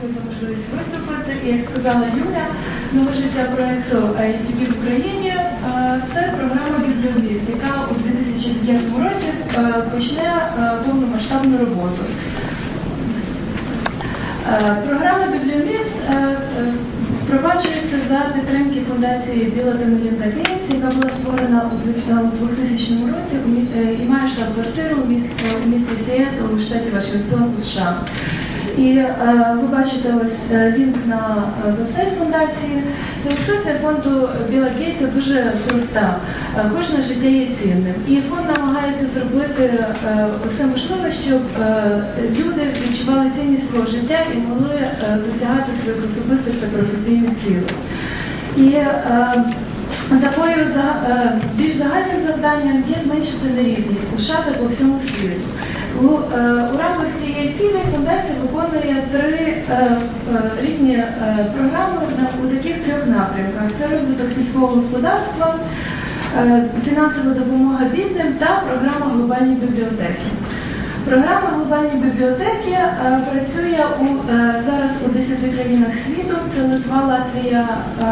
дякую за можливість виступити. І як сказала Юля, нове життя проєкту ITV в Україні е, це програма «Бібліоміст», яка у 2009 році е, почне е, повномасштабну роботу. Програма «Бібліоміст» впроваджується за підтримки фундації Біла та Мелінда Гейтс, яка була створена у 2000 році і має штаб-квартиру у місті Сіетл у штаті Вашингтон у США. І е, ви бачите ось е, лінк на е, вебсайт фундації. Філософія фонду Біла Гейтса дуже проста. Кожне життя є цінним. І фонд намагається зробити е, усе можливе, щоб люди відчували цінність свого життя і могли досягати своїх особистих та професійних цілей. І е, такою більш загальним завданням є зменшити нерівність у США та по всьому світу. У, у рамках цілі фундація виконує три е, е, різні е, програми у таких трьох напрямках: це розвиток сільського господарства, е, фінансова допомога бідним та програма глобальні бібліотеки. Програма глобальні бібліотеки е, працює у е, зараз у 10 країнах світу. Це Литва, Латвія, е,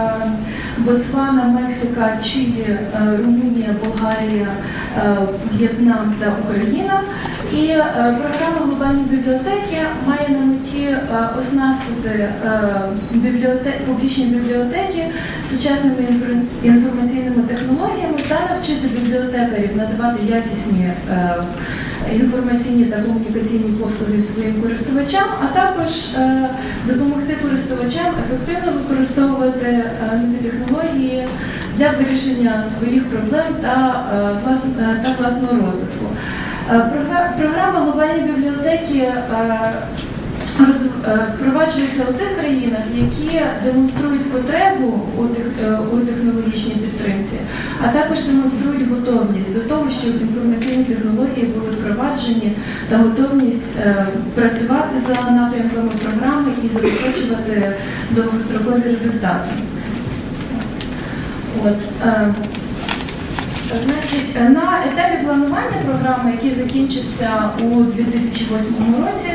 Ботсвана, Мексика, Чилі, Румунія, Болгарія, В'єтнам та Україна. І програма глобальні бібліотеки має на меті оснастити е, бібліоте- публічні бібліотеки сучасними інфор- інформаційними технологіями та навчити бібліотекарів надавати якісні. Інформаційні та комунікаційні послуги своїм користувачам, а також е, допомогти користувачам ефективно використовувати е, нові технології для вирішення своїх проблем та, е, та власного розвитку. Програма глобальної бібліотеки впроваджується у тих країнах, які демонструють потребу у, тех- е, у технологічній підтримці, а також демонструють готовність до того, щоб інформаційні технології були впроваджені та готовність е, працювати за напрямками програми і забезпечувати довгострокові результати. От, е, Значить, е, на етапі планування програми, який закінчився у 2008 році,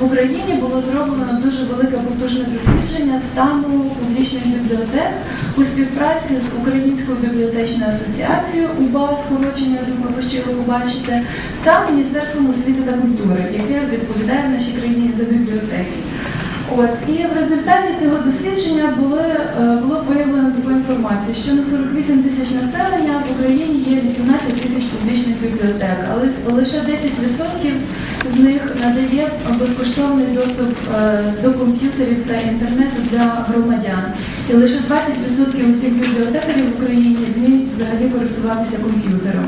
в Україні було зроблено дуже велике потужне дослідження стану публічних бібліотек у співпраці з Українською бібліотечною асоціацією УБА, скорочення, я думаю, ви ще його побачите, та Міністерством освіти та культури, яке відповідає в нашій країні за бібліотеки. От і в результаті цього дослідження були, е, було виявлено таку інформацію, що на 48 тисяч населення в Україні є 18 тисяч публічних бібліотек, але лише 10% з них надає безкоштовний доступ е, до комп'ютерів та інтернету для громадян. І лише 20% усіх бібліотекарів в Україні вміють взагалі користуватися комп'ютером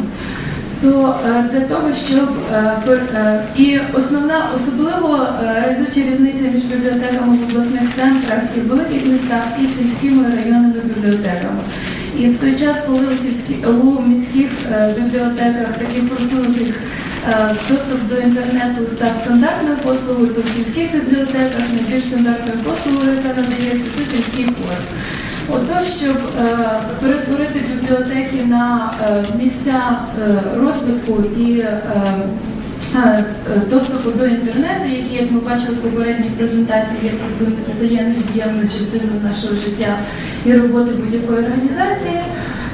то е, для того, щоб е, е, і основна особливо разюча різниця між бібліотеками в обласних центрах і в великих містах і сільськими районними бібліотеками. І в той час, коли у, сільські, у міських бібліотеках таких просунутих доступ до інтернету став стандартною послугою, то в сільських бібліотеках найбільш стандартною послугою, яка надається, це сільський хор. Отож, щоб е, перетворити бібліотеки на е, місця е, розвитку і доступу до інтернету, які, як ми бачили в попередній презентації, є стає невід'ємною частиною нашого життя і роботи будь-якої організації.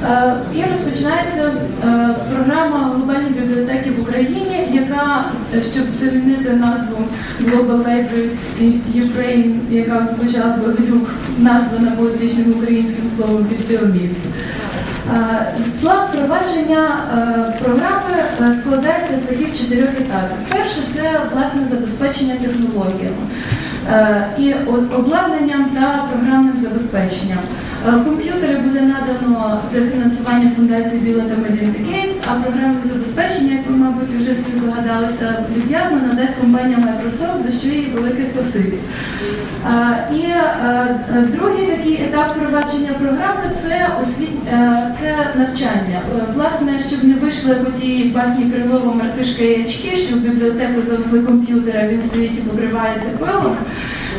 Е, І розпочинається е, програма глобальні бібліотеки в Україні, яка, щоб замінити назву Global Libraries Ukraine, яка б глюк, названа поетичним українським словом бібліоміст. Е, План впровадження е, програми складається з таких чотирьох етапів. Перше це власне забезпечення технологіями і обладнанням та програмним забезпеченням. Е, Комп'ютери буде надано за фінансування фундації Біла та Мелінди Гейтс, а програмне забезпечення, як ви, мабуть, вже всі здогадалися, люб'язно надасть компанія Microsoft, за що їй велике спасибі. Е, І е, другий такий етап впровадження програми це освіт... це навчання. Власне, щоб не вийшли по тій басні Крилова мартишка і очки, що в бібліотеку завезли комп'ютер, а він стоїть і покривається пилом.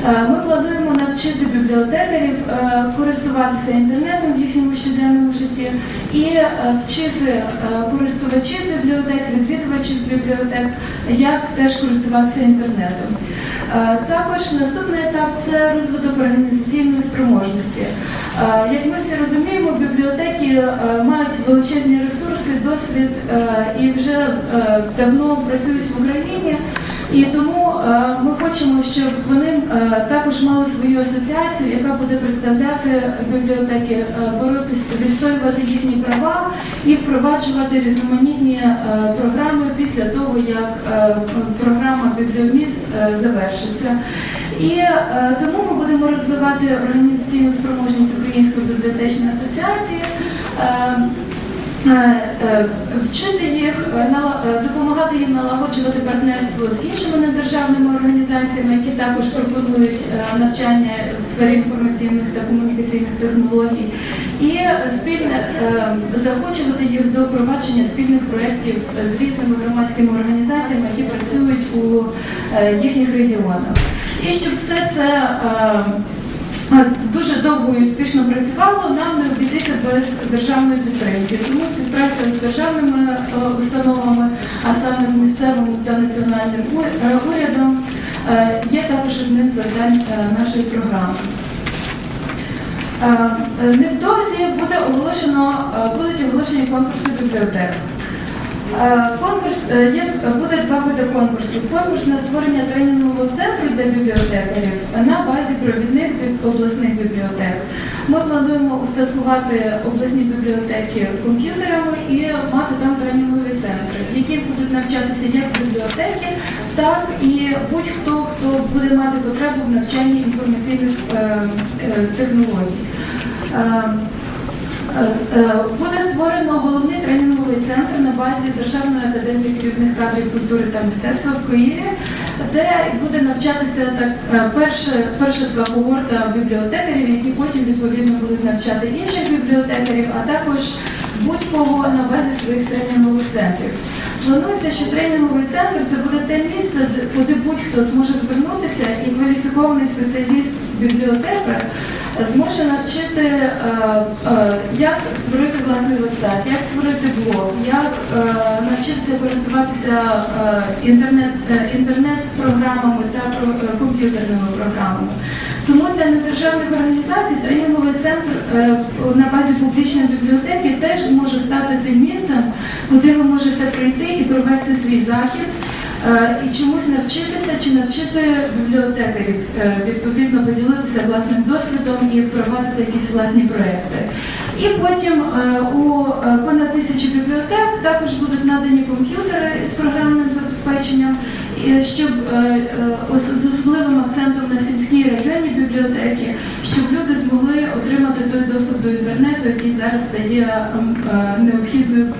Е, Ми плануємо навчити бібліотекарів е, користуватися інтернетом в їхньому щоденному житті і е, вчити користувачів бібліотек, відвідувачів бібліотек, як теж користуватися інтернетом. Також наступний етап це розвиток організаційної спроможності. Як ми всі розуміємо, бібліотеки мають величезні ресурси, досвід і вже давно працюють в Україні. І тому е, ми хочемо, щоб вони е, також мали свою асоціацію, яка буде представляти бібліотеки, е, боротися, відстоювати їхні права і впроваджувати різноманітні програми після того, як програма бібліоміст завершиться. І тому ми будемо розвивати організаційну спроможність Української бібліотечної асоціації. Вчити їх, нала- е, допомагати їм налагоджувати партнерство з іншими недержавними організаціями, які також пропонують е, навчання в сфері інформаційних та комунікаційних технологій, і спільне е, заохочувати їх до провадження спільних проєктів з різними громадськими організаціями, які працюють у е, їхніх регіонах. І щоб все це дуже довго і успішно працювало, нам не обійтися без державної підтримки. Тому співпраця з державними е, установами, а саме з місцевим та національним е, урядом, е, є також одним завдань е, нашої програми. Е, е, Невдовзі буде оголошено, е, будуть оголошені конкурси бібліотек. Е, Конкурс е, є буде два види конкурсів. Конкурс на створення тренінгового центру для бібліотекарів на базі провідних обласних бібліотек. Ми плануємо устаткувати обласні бібліотеки комп'ютерами і мати там тренінгові центри, яких будуть навчатися як бібліотеки, так і будь-хто, хто буде мати потребу в навчанні інформаційних е, технологій. Е, Е, Буде створено головний тренінговий центр на базі Державної академії керівних кадрів культури та мистецтва в Києві, де буде навчатися так, перша, перша така когорта бібліотекарів, які потім відповідно будуть навчати інших бібліотекарів, а також будь-кого на базі своїх тренінгових центрів. Планується, що тренінговий центр це буде те місце, куди будь-хто зможе звернутися і кваліфікований спеціаліст бібліотекар зможе навчити, е, е, як створити власний вебсайт, як створити блог, як е, навчитися користуватися інтернет, інтернет-програмами та комп'ютерними програмами. Тому для недержавних організацій тренінговий центр на базі публічної бібліотеки теж може стати тим місцем, куди ви можете прийти і провести свій захід. Е, І чомусь навчитися чи навчити бібліотекарів, е, відповідно поділитися власним досвідом і впровадити якісь власні проекти. І потім е, у понад тисячі бібліотек також будуть надані комп'ютери з програмним забезпеченням, щоб е, е, з особливим акцентом на сільській районі бібліотеки, щоб люди змогли отримати той доступ до інтернету, який зараз стає ем, е, необхідним,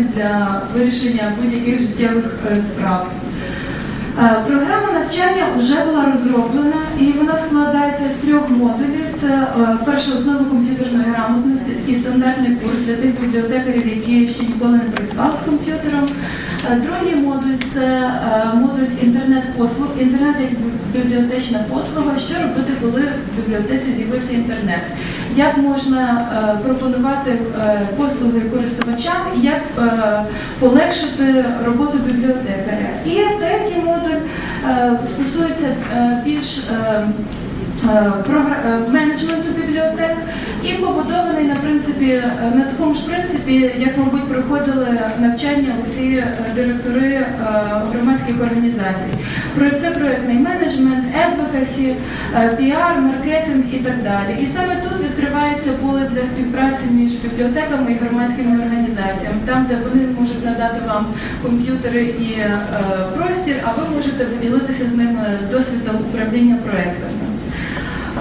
е, для вирішення будь-яких життєвих е, справ. Е, Програма навчання вже була розроблена і вона складається з трьох модулів. Це е, перша основа комп'ютерної грамотності, такий стандартний курс для тих бібліотекарів, які ще ніколи не працювали з комп'ютером. Е, Другий модуль це модуль інтернет-послуг, інтернет як бібліотечна послуга. Що робити, коли в бібліотеці з'явився інтернет? Як можна пропонувати послуги користувачам, і як полегшити роботу бібліотекаря? І третій модуль е, стосується е, більш е, е, е, менеджменту бібліотек і побудований на принципі е, на такому ж принципі, як мабуть проходили навчання усі е, директори е, громадських організацій. Про це проектний менеджмент, адвокасі, піар, маркетинг і так далі. І саме тут відкривається поле для співпраці між бібліотеками і громадськими організаціями, там, де вони можуть надати вам комп'ютери і е, простір, а ви можете поділитися з ними досвідом управління проектами.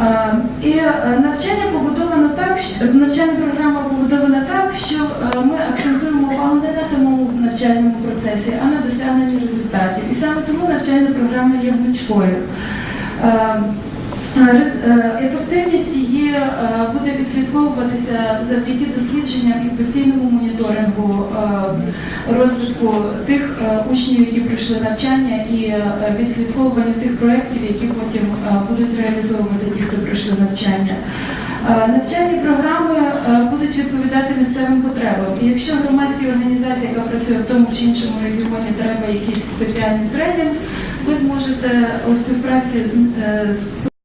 Е, І е, навчання побудовано так, навчальна програма побудована так, що е, ми акцентуємо увагу не на самому навчальному процесі, а на досягненні результатів. І саме тому навчальна програма є гнучкою. Е, е, Ефективність її е, буде відслідковуватися завдяки дослідженням і постійному моніторингу розвитку тих учнів, які пройшли навчання, і відслідковуванню тих проєктів, які потім будуть реалізовувати ті, хто пройшли навчання. Навчальні програми будуть відповідати місцевим потребам. І якщо громадська організація, яка працює в тому чи іншому регіоні, треба якийсь спеціальний тренінг, ви зможете у співпраці з